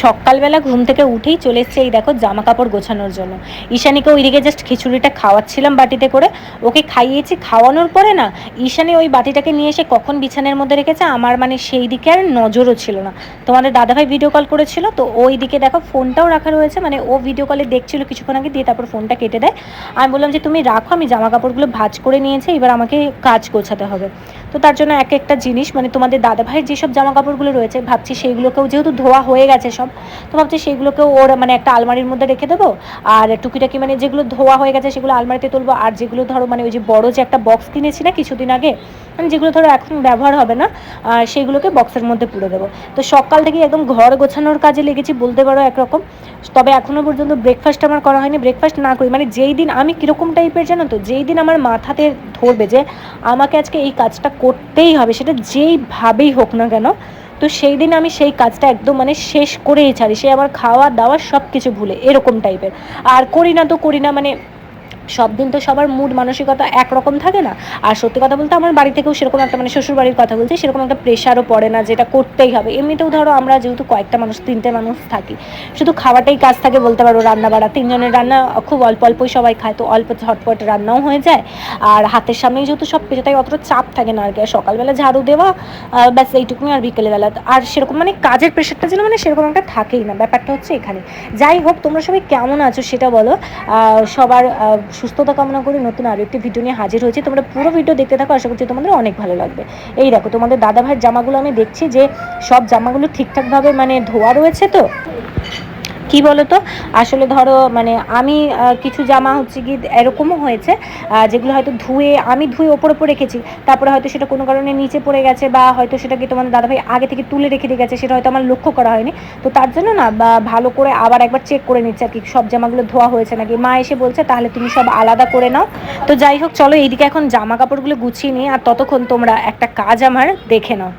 সকালবেলা ঘুম থেকে উঠেই চলে এসছে এই দেখো জামা কাপড় গোছানোর জন্য। ঈশানীকে ওইদিকে জাস্ট খিচুড়িটা খাওয়াচ্ছিলাম বাটিতে করে। ওকে খাইয়েছি, খাওয়ানোর পরে না ঈশানী ওই বাটিটাকে নিয়ে এসে কখন বিছানার মধ্যে রেখেছে আমার মানে সেই দিকে আর নজরও ছিল না। তোমাদের দাদাভাই ভিডিও কল করেছিল, তো ওই দিকে দেখো ফোনটাও রাখা রয়েছে মানে ও ভিডিও কলে দেখছিল কিছুক্ষণ আগে, দিয়ে তারপর ফোনটা কেটে দেয়। আমি বললাম যে, তুমি রাখো, আমি জামা কাপড়গুলো ভাজ করে নিয়েছি, এবার আমাকে কাজ গোছাতে হবে। তো তার জন্য এক একটা জিনিস মানে তোমাদের দাদাভাইয়ের যেসব জামা কাপড়গুলো রয়েছে, ভাবছি সেইগুলোকেও যেহেতু ধোয়া হয়ে গেছে সব তো ভাবছি সেইগুলোকেও ওর মানে একটা আলমারির মধ্যে রেখে দেবো। আর টুকিটাকি মানে যেগুলো ধোয়া হয়ে গেছে সেগুলো আলমারিতে তুলবো। আর যেগুলো ধরো মানে ওই যে বড় যে একটা বক্স কিনেছি না কিছুদিন আগে মানে যেগুলো ধরো এখন ব্যবহার হবে না সেগুলোকে বক্সের মধ্যে পুরে দেবো। তো সকাল থেকে একদম ঘর গোছানোর কাজে লেগেছি, বলতে পারো একরকম। তবে এখনও পর্যন্ত ব্রেকফাস্ট আমার করা হয়নি। ব্রেকফাস্ট না করি মানে যেই দিন আমি কীরকম টাইপের জানো তো, যেই দিন আমার মাথাতে ধরবে যে আমাকে আজকে এই কাজটা করতেই হবে, সেটা যেইভাবেই হোক না কেন তো সেই দিন আমি সেই কাজটা একদম মানে শেষ করেই ছাড়ি। সে আমার খাওয়া দাওয়া সব কিছু ভুলে, এরকম টাইপের আর করি না তো করি না মানে সব দিন তো সবার মুড মানসিকতা একরকম থাকে না। আর সত্যি কথা বলতে আমার বাড়ি থেকেও সেরকম একটা মানে শ্বশুর বাড়ির কথা বলছি, সেরকম একটা প্রেশারও পড়ে না যেটা করতেই হবে। এমনিতেও ধরো আমরা যেহেতু কয়েকটা মানুষ, তিনটে মানুষ থাকি, শুধু খাওয়াটাই কাজ থাকে বলতে পারো রান্না বাড়া তিনজনের রান্না খুব অল্প অল্পই সবাই খায়, তো অল্প ঝটপট রান্নাও হয়ে যায়। আর হাতের সামনেই যেহেতু সব কিছু তাই অতটা চাপ থাকে না আর কি। সকালবেলা ঝাড়ু দেওয়া ব্যাস এইটুকুনি আর বিকেলবেলা। আর সেরকম মানে কাজের প্রেশারটা যেন মানে সেরকম একটা থাকেই না। ব্যাপারটা হচ্ছে এখানে। যাই হোক, তোমরা সবাই কেমন আছো সেটা বলো। সবার সুস্থতা কামনা করে, নতুন আরও একটি ভিডিও নিয়ে হাজির হয়েছি। তোমরা পুরো ভিডিও দেখতে থাকো, আশা করছি তোমাদের অনেক ভালো লাগবে। এই দেখো, তোমাদের দাদা ভাইয়ের জামাগুলো আমি দেখছি যে সব জামাগুলো ঠিকঠাকভাবে মানে ধোয়া রয়েছে তো? কি বলো তো আসলে ধরো মানে আমি কিছু জামা হচ্ছে কি এরকমও হয়েছে যেগুলো হয়তো ধুয়ে, আমি ধুয়ে ওপর ওপর রেখেছি, তারপরে হয়তো সেটা কোনো কারণে নিচে পড়ে গেছে বা হয়তো সেটাকে তোমাদের দাদাভাই আগে থেকে তুলে রেখে দিয়ে গেছে, সেটা হয়তো আমার লক্ষ্য করা হয়নি। তো তার জন্য না ভালো করে আবার একবার চেক করে নিচ্ছে আর কি, সব জামাগুলো ধোয়া হয়েছে নাকি? মা এসে বলছে, তাহলে তুমি সব আলাদা করে নাও। তো যাই হোক, চলো এইদিকে এখন জামা কাপড়গুলো গুছিয়ে নিই আর ততক্ষণ তোমরা একটা কাজ আমার দেখে নাও।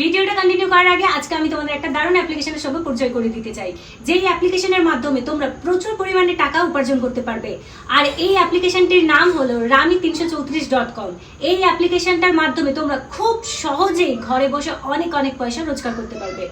ভিডিওটা কন্টিনিউ করার আগে আজকে আমি তোমাদের একটা দারুণ অ্যাপ্লিকেশনের সঙ্গে পরিচয় করে দিতে চাই। যেই অ্যাপ্লিকেশনের মাধ্যমে তোমরা প্রচুর পরিমাণে টাকা উপার্জন করতে পারবে। আর এই অ্যাপ্লিকেশনটির নাম হলো রামি তিনশো চৌত্রিশ ডট কম। এই অ্যাপ্লিকেশনটার মাধ্যমে তোমরা খুব সহজেই ঘরে বসে অনেক অনেক পয়সা রোজগার করতে পারবে।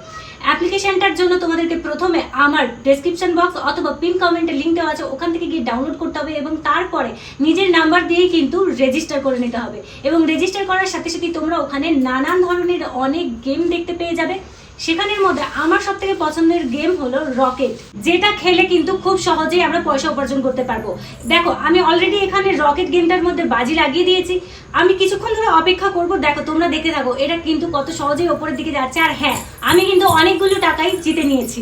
অ্যাপ্লিকেশনটার জন্য তোমাদেরকে প্রথমে আমার ডেসক্রিপশন বক্স অথবা পিন কমেন্টের লিঙ্ক দেওয়া আছে, ওখান থেকে গিয়ে ডাউনলোড করতে হবে এবং তারপরে নিজের নাম্বার দিয়েই কিন্তু রেজিস্টার করে নিতে হবে। এবং রেজিস্টার করার সাথে সাথে তোমরা ওখানে নানান ধরনের অনেক গেম দেখতে পেয়ে যাবে। সেখানের মধ্যে আমার সব থেকে পছন্দের গেম হলো রকেট যেটা খেলে কিন্তু খুব সহজেই আমরা পয়সা উপার্জন করতে পারব। দেখো, আমি অলরেডি এখানে রকেট গেমটার মধ্যে বাজি লাগিয়ে দিয়েছি। আমি কিছুক্ষণ ধরে অপেক্ষা করব, দেখো তোমরা দেখে থাকো, এটা কিন্তু কত সহজেই ওপরের দিকে যাচ্ছে। আর হ্যাঁ আমি কিন্তু অনেকগুলো টাকাই জিতে নিয়েছি।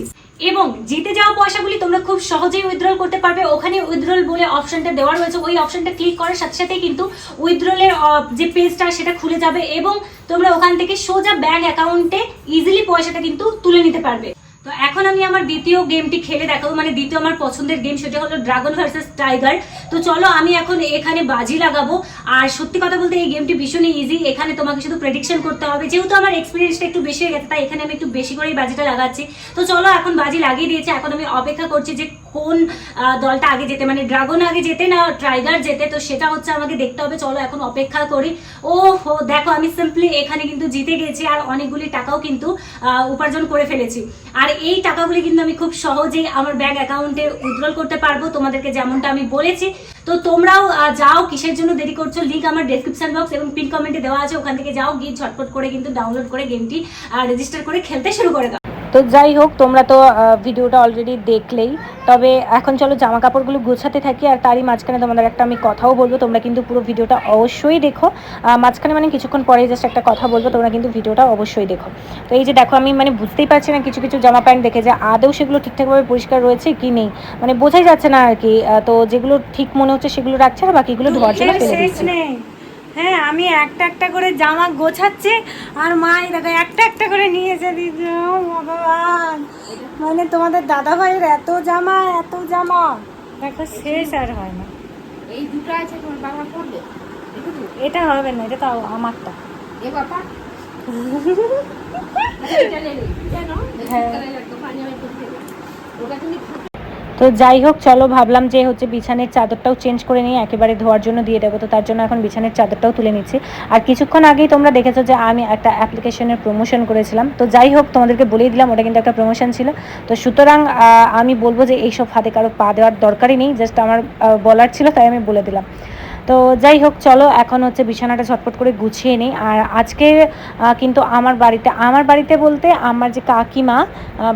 এবং জিতে যাওয়া পয়সাগুলি তোমরা খুব সহজেই উইথড্রল করতে পারবে। ওখানে উইথড্রল বলে অপশনটা দেওয়া রয়েছে। ওই অপশনটা ক্লিক করার সাথে সাথে কিন্তু উইথড্রলের যে পেজটা সেটা খুলে যাবে এবং তোমরা ওখান থেকে সোজা ব্যাংক অ্যাকাউন্টে ইজিলি পয়সাটা কিন্তু তুলে নিতে পারবে। তো এখন আমি আমার দ্বিতীয় গেমটি খেলে দেখাবো। মানে দ্বিতীয় আমার পছন্দের গেম সেটা হলো ড্রাগন ভার্সেস টাইগার তো চলো, আমি এখন এখানে বাজি লাগাবো। আর সত্যি কথা বলতে এই গেমটি ভীষণই ইজি এখানে তোমাকে শুধু প্রেডিকশন করতে হবে। যেহেতু আমার এক্সপিরিয়েন্সটা একটু বেশি হয়ে গেছে, তাই এখানে আমি একটু বেশি করেই বাজিটা লাগাচ্ছি। তো চলো, এখন বাজি লাগিয়ে দিয়েছে। এখন আমি অপেক্ষা করছি যে কোন দলটা আগে যেতে। মানে ড্রাগন আগে যেতে না টাইগার যেতে? তো সেটা হচ্ছে আমাকে দেখতে হবে। চলো, এখন অপেক্ষা করি। ও, দেখো, আমি সিম্পলি এখানে কিন্তু জিতে গেছি। আর অনেকগুলি টাকাও কিন্তু উপার্জন করে ফেলেছি। আর এই টাকাগুলি কিন্তু আমি খুব সহজেই আমার ব্যাংক অ্যাকাউন্টে উইথড্রল করতে পারব। তোমাদেরকে যেমনটা আমি বলেছি। তো তোমরাও যাও, কিসের জন্য দেরি করছ লিঙ্ক আমার ডেসক্রিপশন বক্স এবং পিন কমেন্টে দেওয়া আছে। ওখান থেকে যাও, গিয়ে ঝটপট করে কিন্তু ডাউনলোড করে গেমটি রেজিস্টার করে খেলতে শুরু করে দাও। তো যাই হোক তোমরা তো ভিডিওটা অলরেডি দেখলেই। তবে এখন চলো জামা কাপড়গুলো গোছাতে থাকি আর তারই মাঝখানে তোমাদের একটা আমি কথাও বলব। তোমরা কিন্তু পুরো ভিডিওটা অবশ্যই দেখো। মাঝখানে মানে কিছুক্ষণ পরে জাস্ট একটা কথা বলব তোমরা কিন্তু ভিডিওটা অবশ্যই দেখো। তো এই যে দেখো আমি মানে বুঝতেই পারছি না কিছু কিছু জামা প্যান্ট দেখে যে আদৌ সেগুলো ঠিকঠাকভাবে পরিষ্কার রয়েছে কি নেই। মানে বোঝাই যাচ্ছে না আর কি। তো যেগুলো ঠিক মনে হচ্ছে সেগুলো রাখছে আর বাকিগুলো ধোয়ার জন্য ফেলে দিচ্ছি। হ্যাঁ আমি একটা একটা করে জামা গোছাচ্ছি আর মাই দেখো একটা একটা করে নিয়ে এসে ভগবান। মানে তোমাদের দাদা ভাইয়ের এত জামা এত জামা। দেখো শেষ আর হয় না। এই দুটো আছে তোমার বাবা এটা হবে না এটা তো আমারটা। এ বাবা? জানো হ্যাঁ। তো যাই হোক, চলো ভাবলাম যে হচ্ছে বিছানের চাদরটাও চেঞ্জ করে নিয়ে একেবারে ধোয়ার জন্য দিয়ে দেবো। তো তার জন্য এখন বিছানের চাদরটাও তুলে নিচ্ছি। আর কিছুক্ষণ আগেই তোমরা দেখেছ যে আমি একটা অ্যাপ্লিকেশনের প্রমোশন করেছিলাম। তো যাই হোক, তোমাদেরকে বলেই দিলাম, ওটা কিন্তু একটা প্রমোশন ছিল। তো সুতরাং আমি বলব যে এইসব হাতে কারও পা দেওয়ার দরকারই নেই জাস্ট আমার বলার ছিল, তাই আমি বলে দিলাম। তো যাই হোক চলো এখন হচ্ছে বিছানাটা ঝটপট করে গুছিয়ে নিই। আর আজকে কিন্তু আমার বাড়িতে আমার বাড়িতে বলতে আমার যে কাকিমা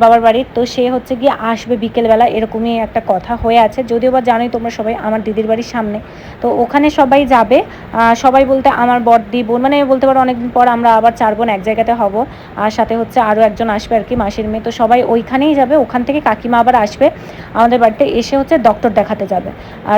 বাবার বাড়ির তো সে হচ্ছে গিয়ে আসবে বিকেলবেলা এরকমই একটা কথা হয়ে আছে। যদিও বা জানোই তোমরা সবাই আমার দিদির বাড়ির সামনে। তো ওখানে সবাই যাবে। সবাই বলতে আমার বড়দি বোন মানে বলতে পারো অনেকদিন পর আমরা আবার চার বোন এক জায়গাতে হব। আর সাথে হচ্ছে আরও একজন আসবে আর কি মাসির মেয়ে। তো সবাই ওইখানেই যাবে ওখান থেকে কাকিমা আবার আসবে। আমাদের বাড়িতে এসে হচ্ছে ডক্টর দেখাতে যাবে।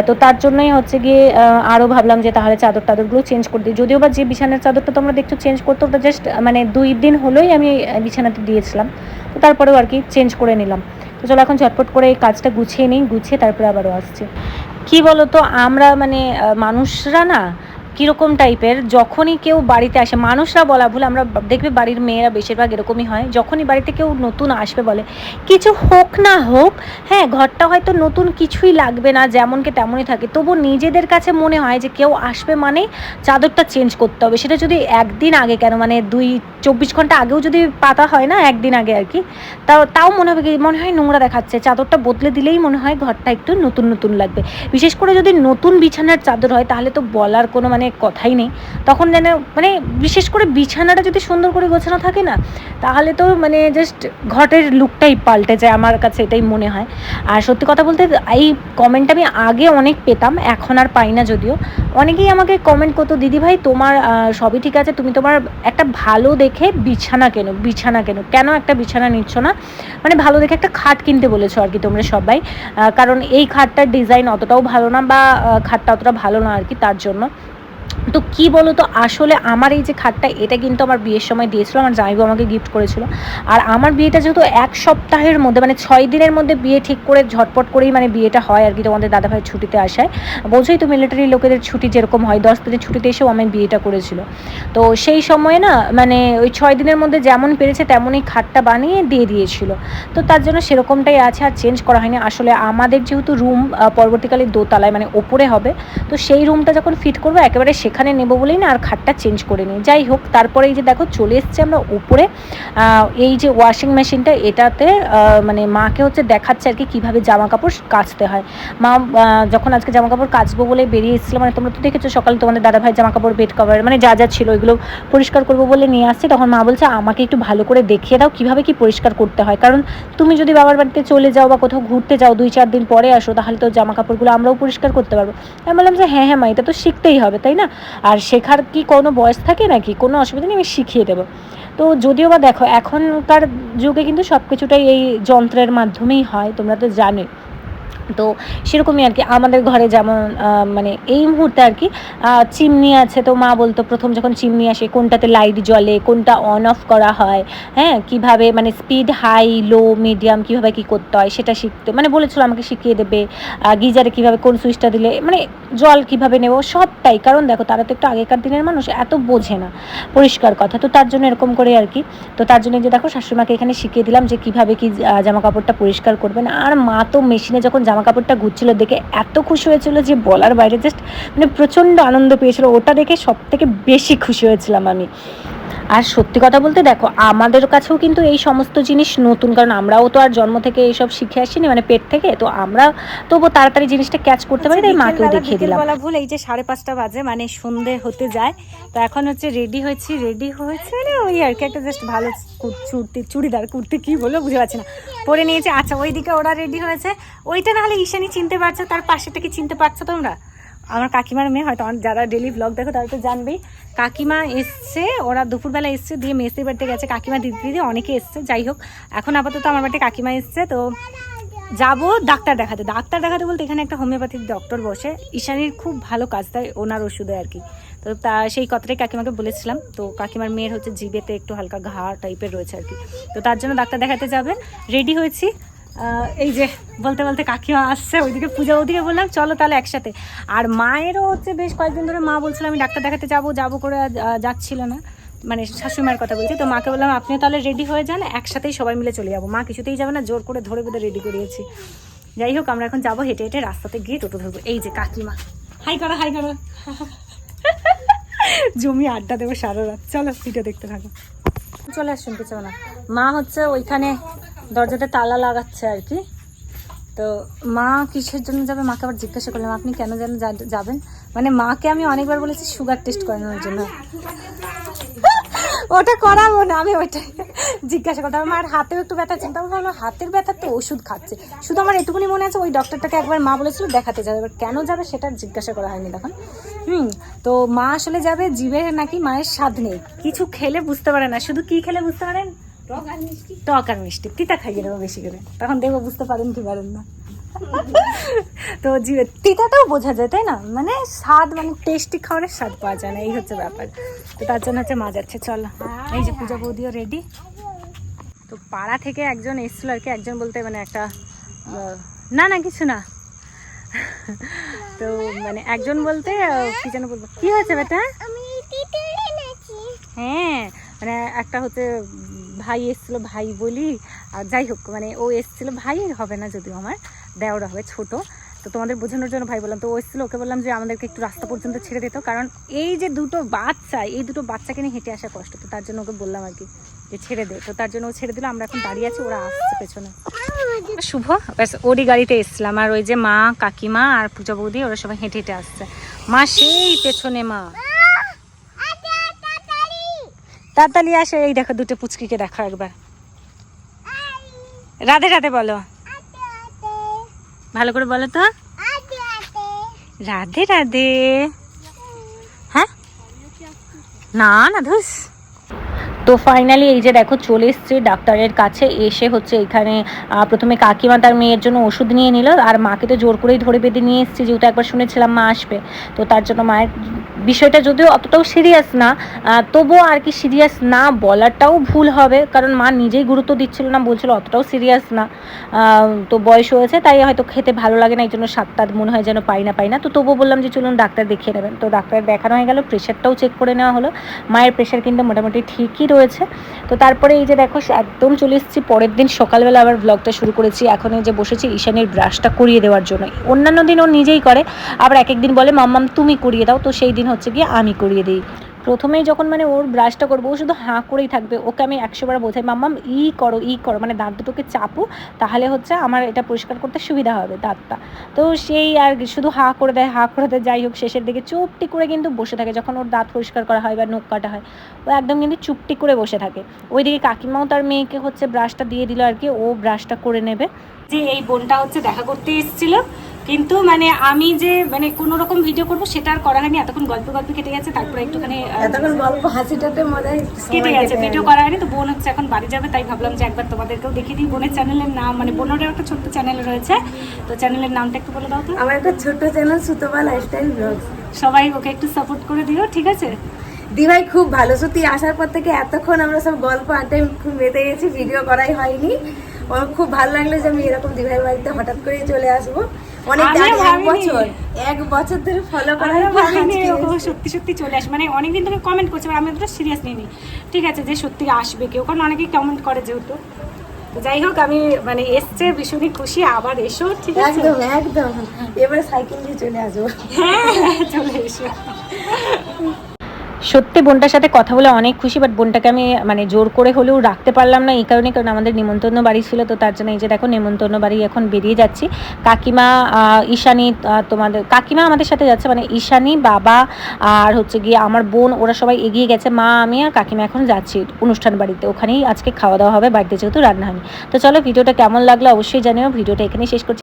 তো তার জন্যই হচ্ছে গিয়ে আহ, আরও ভাবলাম যে তাহলে চাদর টাদরগুলো চেঞ্জ করে দিই। যদিও বা যে বিছানার চাদরটা তোমরা দেখছ চেঞ্জ করতে ওটা জাস্ট মানে দুই দিন হলোই আমি বিছানাতে দিয়েছিলাম। তো তারপরেও আর কি চেঞ্জ করে নিলাম। তো চলো এখন ঝটপট করে এই কাজটা গুছিয়ে নিই, গুছিয়ে তারপরে আবারও আসছি। কি বলতো, আমরা মানে মানুষরা না কীরকম টাইপের, যখনই কেউ বাড়িতে আসে, মানুষরা বলা ভুল, আমরা দেখবে বাড়ির মেয়েরা বেশিরভাগ এরকমই হয়, যখনই বাড়িতে কেউ নতুন আসবে বলে, কিছু হোক না হোক হ্যাঁ ঘরটা হয়তো নতুন কিছুই লাগবে না, যেমনকে তেমনই থাকে, তবু নিজেদের কাছে মনে হয় যে কেউ আসবে মানে চাদরটা চেঞ্জ করতে হবে, সেটা যদি একদিন আগে কেন মানে দুই চব্বিশ ঘণ্টা আগেও যদি পাতা হয় না, একদিন আগে আর কি, তাও তাও মনে হবে মনে হয় নোংরা দেখাচ্ছে। চাদরটা বদলে দিলেই মনে হয় ঘরটা একটু নতুন নতুন লাগবে। বিশেষ করে যদি নতুন বিছানার চাদর হয়, তাহলে তো বলার কোনো মানে কথাই নেই। তখন যেন মানে বিশেষ করে বিছানাটা যদি সুন্দর করে গোছানো থাকে না, তাহলে তো মানে জাস্ট ঘটের লুকটাই পাল্টে যায় আমার কাছে, এটাই মনে হয়। আর সত্যি কথা বলতে, এই কমেন্ট আমি আগে অনেক পেতাম, এখন আর পাই না যদিও। অনেকেই আমাকে কমেন্ট করতো দিদি ভাই তোমার সবই ঠিক আছে, তুমি তোমার একটা ভালো দেখে বিছানা কেনো বিছানা কেনো? কেন একটা বিছানা নিচ্ছ না? মানে ভালো দেখে একটা খাট কিনতে বলেছ আর কি তোমরা সবাই। কারণ এই খাটটার ডিজাইন অতটাও ভালো না বা খাটটা অতটা ভালো না আর কি তার জন্য। তো কি বলো তো আসলে আমার এই যে খাটটা, এটা কিন্তু আমার বিয়ের সময় দিয়েছিল, আমার জামাইবু আমাকে গিফট করেছিল। আর আমার বিয়েটা যেহেতু এক সপ্তাহের মধ্যে মানে ছয় দিনের মধ্যে বিয়ে ঠিক করে ঝটপট করেই মানে বিয়েটা হয় আর কি, তোমাদের দাদাভাই ছুটিতে আসায়। বোঝোই তো মিলিটারি লোকেদের ছুটি যেরকম হয়, দশ দিনের ছুটিতে এসেও আমি বিয়েটা করেছিল। তো সেই সময়ে না মানে ওই ছয় দিনের মধ্যে যেমন পেরেছে তেমনই খাটটা বানিয়ে দিয়ে দিয়েছিল। তো তার জন্য সেরকমটাই আছে, আর চেঞ্জ করা হয়নি। আসলে আমাদের যেহেতু রুম পরবর্তীকালে দোতলায় মানে ওপরে হবে, তো সেই রুমটা যখন ফিট করব, একেবারে সেখানে নেব বলেই না আর খাটটা চেঞ্জ করে নিই। যাই হোক, তারপরে এই যে দেখো চলে এসছে আমরা উপরে। এই যে ওয়াশিং মেশিনটা এটাতে মানে মাকে হচ্ছে দেখাচ্ছে আর কি কীভাবে জামা কাপড় কাচতে হয়। মা যখন আজকে জামা কাপড় কাচবো বলে বেরিয়ে এসেছিল মানে তোমরা তো দেখেছ, সকালে তোমাদের দাদা ভাই জামা কাপড় বেড কভার মানে যা যা ছিল ওইগুলো পরিষ্কার করব বলে নিয়ে আসছে। তখন মা বলছে, আমাকে একটু ভালো করে দেখিয়ে দাও, কীভাবে কি পরিষ্কার করতে হয়। কারণ তুমি যদি বাবার বাড়িতে চলে যাও বা কোথাও ঘুরতে যাও, দুই চার দিন পরে আসো, তাহলে তো জামা কাপড়গুলো আমরাও পরিষ্কার করতে পারব। আমি বললাম যে হ্যাঁ হ্যাঁ মা, এটা তো শিখতেই হবে, তাই না? আর শেখার কি কোনো বয়স থাকে নাকি? কোনো অসুবিধা নেই, আমি শিখিয়ে দেবো। তো যদিও বা দেখো, এখনকার যুগে কিন্তু সব কিছুটাই এই যন্ত্রের মাধ্যমেই হয়, তোমরা তো জানোই। তো সেরকমই আর কি। আমাদের ঘরে যেমন মানে এই মুহূর্তে আর কি চিমনি আছে তো মা বলতো প্রথম যখন চিমনি আসে কোনটাতে লাইট জ্বলে, কোনটা অন অফ করা হয় হ্যাঁ? কীভাবে মানে স্পিড হাই লো মিডিয়াম কীভাবে কি করতে হয় সেটা শিখতে। মানে বলেছিল আমাকে শিখিয়ে দেবে গিজারে কীভাবে কোন সুইচটা দিলে মানে জল কীভাবে নেব সবটাই। কারণ দেখো তারা তো একটু আগেকার দিনের মানুষ, এত বোঝে না। পরিষ্কার কথা। তো তার জন্য এরকম করে আর কি, তো তার জন্য যে দেখো শাশুড়িমাকে এখানে শিখিয়ে দিলাম যে কীভাবে কি জামা কাপড়টা পরিষ্কার করবেন। আর মা তো মেশিনে যখন জামা কাপড়টা ঘুরছিল দেখে এত খুশি হয়েছিল যে বলার বাইরে জাস্ট মানে প্রচণ্ড আনন্দ পেয়েছিল। ওটা দেখে সব থেকে বেশি খুশি হয়েছিলাম আমি। আর সত্যি কথা বলতে দেখো আমাদের কাছেও কিন্তু এই সমস্ত জিনিস নতুন কারণ আমরাও তো আর জন্ম থেকে এইসব শিখে আসিনি মানে পেট থেকে তো আমরা তবু তাড়াতাড়ি জিনিসটা ক্যাচ করতে পারি তাই মাকেও দেখিয়ে দিলাম। বিকেলবেলা ভুল এই যে সাড়ে পাঁচটা বাজে মানে সন্ধে হতে যায় তো এখন হচ্ছে রেডি হয়েছি রেডি হয়েছে মানে ওই আর কি একটা জাস্ট ভালো কুর- চুড়ি চুড়িদার কুর্তি কি বলব বুঝতে পারছি না। পরে নিয়েছে আচ্ছা ওইদিকে ওরা রেডি হয়েছে ওইটা নাহলে ঈশানি চিনতে পারছ, তার পাশেটা কি চিনতে পারছ তোমরা? আমার কাকিমার মেয়ে হয়তো যারা ডেলি ব্লগ দেখো তারা তো জানবেই। কাকিমা এসছে, ওরা দুপুরবেলা এসছে, দিয়ে মেসির বাড়িতে গেছে। কাকিমা দিদি দিদি অনেকে এসছে, যাই হোক। এখন আপাতত আমার বাড়িতে কাকিমা এসছে, তো যাব ডাক্তার দেখাতে। ডাক্তার দেখাতে বলতে এখানে একটা হোমিওপ্যাথিক ডক্টর বসে। ঈশানির খুব ভালো কাজ দেয় ওনার ওষুধে আর কি। তো তা সেই কথাটাই কাকিমাকে বলেছিলাম। তো কাকিমার মেয়ের হচ্ছে জিবেতে একটু হালকা ঘা টাইপের রয়েছে আর কি। তো তার জন্য ডাক্তার দেখাতে যাবে। রেডি হয়েছি। এই যে বলতে বলতে কাকিমা আসছে, ওইদিকে পূজা, ওদিকে বললাম, চলো তাহলে একসাথে। আর মায়েরও হচ্ছে বেশ কয়েকদিন ধরে মা বলছিল, আমি ডাক্তার দেখাতে যাব যাব করে যাচ্ছিল না। মানে শাশুড়িমার কথা বলছি। তো মাকে বললাম, আপনিও তাহলে রেডি হয়ে যান, একসাথেই সবাই মিলে চলে যাব। মা কিছুতেই যাবে না, জোর করে ধরে বেঁধে রেডি করিয়েছি। যাই হোক, আমরা এখন যাব হেঁটে হেঁটে রাস্তাতে গিয়ে টোটো ধরবো। এই যে কাকিমা। হাই করো হাই করো। জমি আড্ডা দেবো সারা রাত। চলো, ভিডিও দেখতে থাকো। চলে আসুন, পিছনে। না মা হচ্ছে ওইখানে দরজাতে তালা লাগাচ্ছে আর কি। তো মা কিসের জন্য যাবে? মাকে আবার জিজ্ঞাসা করলাম, আপনি কেন যেন যাবেন? মানে মাকে আমি অনেকবার বলেছি সুগার টেস্ট করানোর জন্য। ওটা করাবো না, আমি ওইটাই জিজ্ঞাসা করতাম আমার হাতেও একটু ব্যথা চিন্তা ভাবলাম, হাতের ব্যথার তো ওষুধ খাচ্ছে। শুধু আমার এটুকুনি মনে আছে, ওই ডক্টরটাকে একবার মা বলেছিল দেখাতে যাবে। এবার কেন যাবে সেটা জিজ্ঞাসা করা হয়নি তখন। হুম, তো মা আসলে যাবে, জিভে নাকি মায়ের স্বাদ নেই। কিছু খেলে বুঝতে পারে না। শুধু কি খেলে বুঝতে পারেন? টক আর মিষ্টি? টক আর মিষ্টি। তিতা খাইয়ে দেবো বেশি করে। তখন দেখব বুঝতে পারেন কি পারেন না। তো জিভে তিতাটাও বোঝা যায় তাই না? মানে স্বাদ মানে টেস্টি খাবারের স্বাদ পাওয়া যায় না এই হচ্ছে ব্যাপার। তো তার জন্য হচ্ছে মা যাচ্ছে চলো। এই যে পূজা বৌদিও রেডি তো পাড়া থেকে একজন এসছিল আর কি একজন বলতে মানে একটা না না কিছু না। তো মানে একজন বলতে কি যেন বলব কি হয়েছে বেটা? হ্যাঁ মানে একটা হচ্ছে ভাই এসেছিল ভাই বলি, আর যাই হোক মানে ও এসেছিল ভাই, হবে না যদিও আমার, দেওয়ার হবে, ছোট। তো তোমাদের বোঝানোর জন্য ভাই বললাম, তো ও এসেছিল, ওকে বললাম যে আমাদেরকে একটু রাস্তা পর্যন্ত ছেড়ে দিত। কারণ এই যে দুটো বাচ্চা, এই দুটো বাচ্চাকে নিয়ে হেঁটে আসা কষ্ট, তো তার জন্য ওকে বললাম আর কি যে ছেড়ে দে। তো তার জন্য ও ছেড়ে দিল, আমরা এখন দাঁড়িয়ে আছি, ওরা আসছে পেছনে। শুভ, ব্যাস, ওরই গাড়িতে এসছিলাম। আর ওই যে মা, কাকিমা আর পূজা বৌদি, ওরা সবাই হেঁটে হেঁটে আসছে। মা, সেই পেছনে মা। তাড়াতাড়ি আসো, এই দেখো দুটো পুচকিকে দেখো একবার। রাধে রাধে বলো। ভালো করে বলো তো। রাধে রাধে। হ্যাঁ? না না, ধুস। তো ফাইনালি এই যে দেখো চলে এসছে ডাক্তারের কাছে, এসে হচ্ছে এখানে প্রথমে কাকিমা তার মেয়ের জন্য ওষুধ নিয়ে নিল, আর মাকে তো জোর করেই ধরে বেঁধে নিয়ে এসেছি, যেহেতু একবার শুনেছিলাম মা আসবে। তো তার জন্য মায়ের বিষয়টা যদিও অতটাও সিরিয়াস না তবুও আর কি সিরিয়াস না বলাটাও ভুল হবে, কারণ মা নিজেই গুরুত্ব দিচ্ছিল না, বলছিল অতটাও সিরিয়াস না। তো বয়স হয়েছে, তাই হয়তো খেতে ভালো লাগে না এই জন্য সাতটা মনে হয় যেন পাই না পাই না। তো তবুও বললাম যে চলুন ডাক্তার দেখিয়ে নেবেন। তো ডাক্তার দেখানো হয়ে গেল প্রেশারটাও চেক করে নেওয়া হলো। মায়ের প্রেশার কিন্তু মোটামুটি ঠিকই রয়েছে। তো তারপরে এই যে দেখো একদম চলে এসেছি, পরের দিন সকালবেলা আবার ব্লগটা শুরু করেছি। এখন এই যে বসেছি ঈশানের ব্রাশটা করিয়ে দেওয়ার জন্য অন্যান্য দিন ও নিজেই করে, আবার এক এক দিন বলে মাম্মাম তুমি করিয়ে দাও। তো সেই দিন হচ্ছে গিয়ে আমি করিয়ে দিই। প্রথমেই যখন মানে ওর ব্রাশটা করব, ও শুধু হাঁ করেই থাকবে। ওকে আমি একশো বার বোঝাই মাম্মাম ই করো ই করো। মানে দাঁত দুটোকে চাপো, তাহলে হচ্ছে আমার এটা পরিষ্কার করতে সুবিধা হবে দাঁতটা। তো সেই আর শুধু হাঁ করে দেয়, হাঁ করে দেয়, যাই হোক, শেষের দিকে চুপটি করে কিন্তু বসে থাকে। যখন ওর দাঁত পরিষ্কার করা হয় বা নখ কাটা হয়, ও একদম কিন্তু চুপটি করে বসে থাকে। ওইদিকে কাকিমাও তার মেয়েকে হচ্ছে ব্রাশটা দিয়ে দিল আর কি, ও ব্রাশটা করে নেবে। যে এই বোনটা হচ্ছে দেখা করতে এসেছিল কিন্তু মানে আমি যে মানে কোনো রকম ভিডিও করব সেটা আর করা হয়নি এতক্ষণ গল্প গল্প কেটে গেছে তারপরে একটুখানি এতক্ষণ গল্প হাসিটাতে মজায় কেটে গেছে। ভিডিও করা হয়নি তো বোন হচ্ছে এখন বাড়ি যাবে তাই ভাবলাম যে একবার তোমাদেরকেও দেখিয়ে দিই। বোনের চ্যানেলের নাম মানে বোনেরও একটা ছোট্ট চ্যানেল রয়েছে তো চ্যানেলের নামটা একটু বলে দাও তো। আমার একটা ছোট্ট চ্যানেল সুতপা লাইফস্টাইল ব্লগস সবাই ওকে একটু সাপোর্ট করে দিও ঠিক আছে? দিভাই খুব ভালো সত্যি আসার পর থেকে এতক্ষণ আমরা সব গল্প আড্ডায় খুব মেতে গেছি ভিডিও করাই হয়নি। আমার খুব ভালো লাগল যে আমি এরকম দিভাই বাড়িতে হঠাৎ করেই চলে আসব। অনেক এক বছর এক বছর ধরে ফলো করা আমিও হয়েছে, ভাবিনি আজকে ও সত্যি সত্যি চলে আসবে। মানে অনেকদিন থেকে কমেন্ট করছে আমি অতটা সিরিয়াস নিইনি। ঠিক আছে যে সত্যি আসবে কেউ কারণ অনেকেই কমেন্ট করে যেহেতু। যাই হোক আমি মানে এসছে ভীষণই খুশি আবার এসো ঠিক আছে? একদম একদম। এবারে সাইকেল দিয়ে চলে আসব। হ্যাঁ চলে এসো। সত্যি বোনটার সাথে কথা বলে অনেক খুশি বাট বোনটাকে আমি মানে জোর করে হলেও রাখতে পারলাম না, এই কারণে, কারণ আমাদের নিমন্ত্রণ বাড়ি ছিল, তো তার জন্য এই যে দেখো, নিমন্ত্রণ বাড়ি এখন বেরিয়ে যাচ্ছি। কাকিমা ঈশানী তোমাদের, কাকিমা আমাদের সাথে যাচ্ছে মানে ঈশানী, বাবা, আর হচ্ছে গিয়ে আমার বোন, ওরা সবাই এগিয়ে গেছে, মা, আমি আর কাকিমা এখন যাচ্ছি অনুষ্ঠান বাড়িতে। ওখানেই আজকে খাওয়া দাওয়া হবে, বাড়িতে যেহেতু রান্না হয়নি। তো চলো, ভিডিওটা কেমন লাগল অবশ্যই জানিও, ভিডিওটা এখানেই শেষ করছি।